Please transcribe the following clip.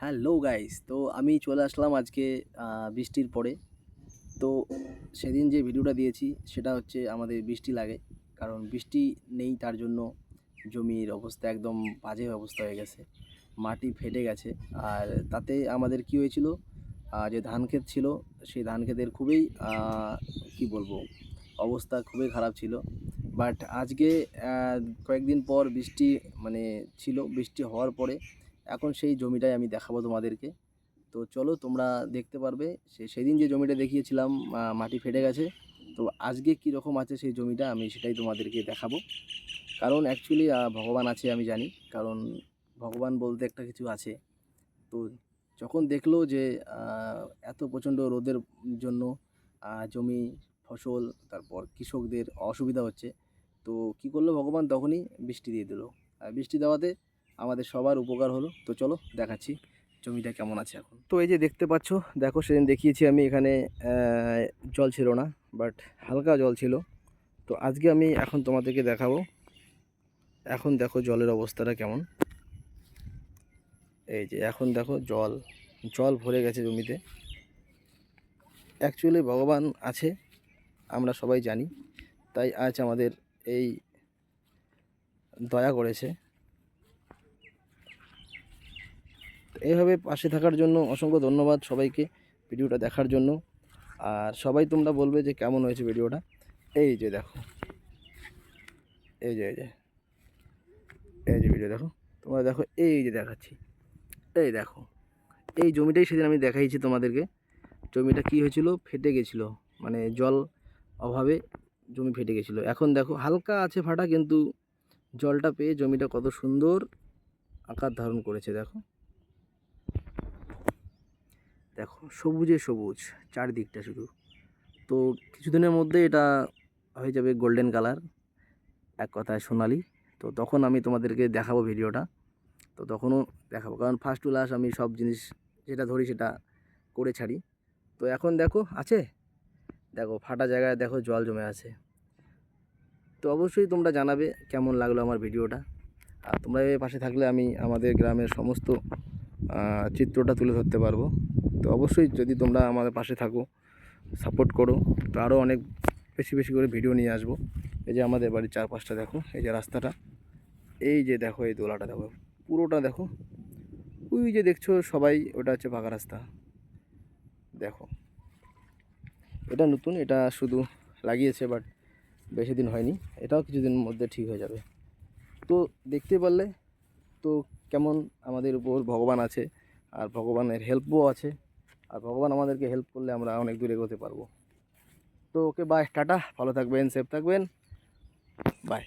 Hello guys, তো আমি চলে আসলাম আজকে বৃষ্টির পরে। তো সেদিন যে ভিডিওটা দিয়েছি, সেটা হচ্ছে আমাদের বৃষ্টি লাগে, কারণ বৃষ্টি নেই তার জন্য জমির অবস্থা একদম বাজে অবস্থা হয়ে গেছে, মাটি ফেটে গেছে। আর তাতে আমাদের কি হয়েছিল যে ধান ক্ষেত ছিল, সেই ধান ক্ষেতের খুবই কি বলব, অবস্থা খুবই খারাপ ছিল। বাট আজকে কয়েকদিন পর বৃষ্টি মানে ছিল, বৃষ্টি হওয়ার পরে এখন সেই জমিটাই আমি দেখাবো তোমাদেরকে। তো চলো তোমরা দেখতে পারবে, সে সেদিন যে জমিটা দেখিয়েছিলাম মাটি ফেটে গেছে, তো আজকে কী রকম আছে সেই জমিটা আমি সেটাই তোমাদেরকে দেখাবো। কারণ অ্যাকচুয়ালি ভগবান আছে আমি জানি, কারণ ভগবান বলতে একটা কিছু আছে। তো যখন দেখল যে এত প্রচণ্ড রোদের জন্য জমি, ফসল, তারপর কৃষকদের অসুবিধা হচ্ছে, তো কি করল ভগবান? তখনই বৃষ্টি দিয়ে দিল। আর বৃষ্টি দেওয়াতে আমাদের সবার উপকার হলো। তো চলো দেখাচ্ছি জমিটা কেমন আছে এখন। তো এই যে দেখতে পাচ্ছ, দেখো সেদিন দেখিয়েছি আমি এখানে জল ছিল না বাট হালকা জল ছিল। তো আজকে আমি এখন তোমাদেরকে দেখাবো, এখন দেখো জলের অবস্থাটা কেমন। এই যে এখন দেখো জল জল ভরে গেছে জমিতে। অ্যাকচুয়ালি ভগবান আছে, আমরা সবাই জানি, তাই আজ আমাদের এই দয়া করেছে তো এইভাবে পাশে থাকার জন্য অসংখ্য ধন্যবাদ সবাইকে ভিডিওটা দেখার জন্য। আর সবাই তোমরা বলবে যে কেমন হয়েছে ভিডিওটা। এই যে দেখো। এই যে এই যে। এই যে ভিডিও দেখো। তোমরা দেখো, এই যে দেখাচ্ছি। এই দেখো। এই জমিটাই সেদিন আমি দেখাইছি তোমাদেরকে। জমিটা কি হয়েছিল? ফেটে গেছিল। মানে জল অভাবে জমি ফেটে গেছিল। এখন দেখো, হালকা আছে ফাটা, কিন্তু জলটা পেয়ে জমিটা কত সুন্দর আকার ধারণ করেছে, দেখো। দেখো, সবুজে সবুজ, চারদিকটা শুধু। তো কিছুদিনের মধ্যে এটা হয়ে যাবে গোল্ডেন কালার এক কথায় সোনালি। তো তখন আমি তোমাদেরকে দেখাবো ভিডিওটা। তো তখনও দেখাবো, কারণ ফার্স্ট টু আমি সব জিনিস যেটা ধরি সেটা করে ছাড়ি। তো এখন দেখো, আছে? দেখো, ফাটা জায়গায় দেখো জল জমে আছে। তো অবশ্যই তোমরা জানাবে কেমন লাগল আমার ভিডিওটা। আর তোমরা এর পাশে থাকলে আমি আমাদের গ্রামের সমস্ত চিত্রটা তুলে ধরতে পারব। তো অবশ্যই যদি তোমরা আমাদের পাশে থাকো সাপোর্ট করো, তো আরও অনেক বেশি বেশি করে ভিডিও নিয়ে আসব। এই যে আমাদের বাড়ির চারপাশটা দেখো, এই যে রাস্তাটা, এই যে দেখো এই দোলাটা দেখো, পুরোটা দেখো। ওই যে দেখছ সবাই, ওটা হচ্ছে পাকা রাস্তা। দেখো, এটা নতুন, এটা শুধু লাগিয়েছে বাট বেশি দিন হয়নি, এটাও কিছুদিনের মধ্যে ঠিক হয়ে যাবে। তো দেখতে পারলে, তো কেমন আমাদের উপর ভগবান আছে, আর ভগবানের হেল্পও আছে। আর ভগবান আমাদেরকে হেল্প করলে আমরা অনেক দূরে এগোতে পারব। তো ওকে বাই টাটা, ভালো থাকবেন সেফ থাকবেন। বাই